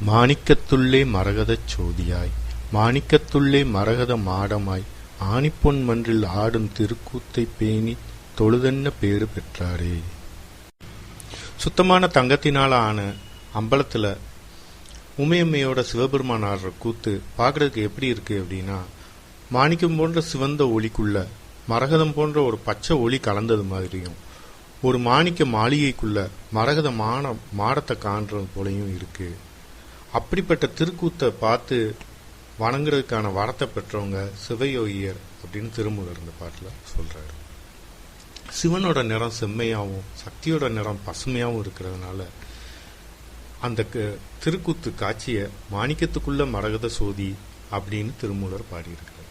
மாணிக்கத்துள்ளே மரகதச் சோதியாய் மாணிக்கத்துள்ளே மரகத மாடமாய் ஆணிப்பொன் மன்றில் ஆடும் திருக்கூத்தைப் பேணி தொழுதென்ன பேறு பெற்றாரே. சுத்தமான தங்கத்தினால ஆன அம்பலத்தில் உமையம்மையோட சிவபெருமான் ஆடுற கூத்து பார்க்கறதுக்கு எப்படி இருக்கு அப்படின்னா மாணிக்கம் போன்ற சிவந்த ஒளிக்குள்ள மரகதம் போன்ற ஒரு பச்சை ஒளி கலந்தது மாதிரியும் ஒரு மாணிக்க மாளிகைக்குள்ள மரகத மான மாடத்தை காண்றது போலையும் இருக்குது அப்படிப்பட்ட திருக்கூத்தை பார்த்து வணங்குறதுக்கான வரத்தை பெற்றவங்க சிவயோகியர் அப்படின்னு திருமுகர் இந்த பாட்டில் சொல்கிறாரு சிவனோட நிறம் செம்மையாகவும் சக்தியோட நிறம் பசுமையாகவும் இருக்கிறதுனால அந்த க- திருக்கூத்து காட்சியை மாணிக்கத்துக்குள்ள மரகத சோதி அப்படின்னு திருமூலர் பாடியிருக்கிறார்.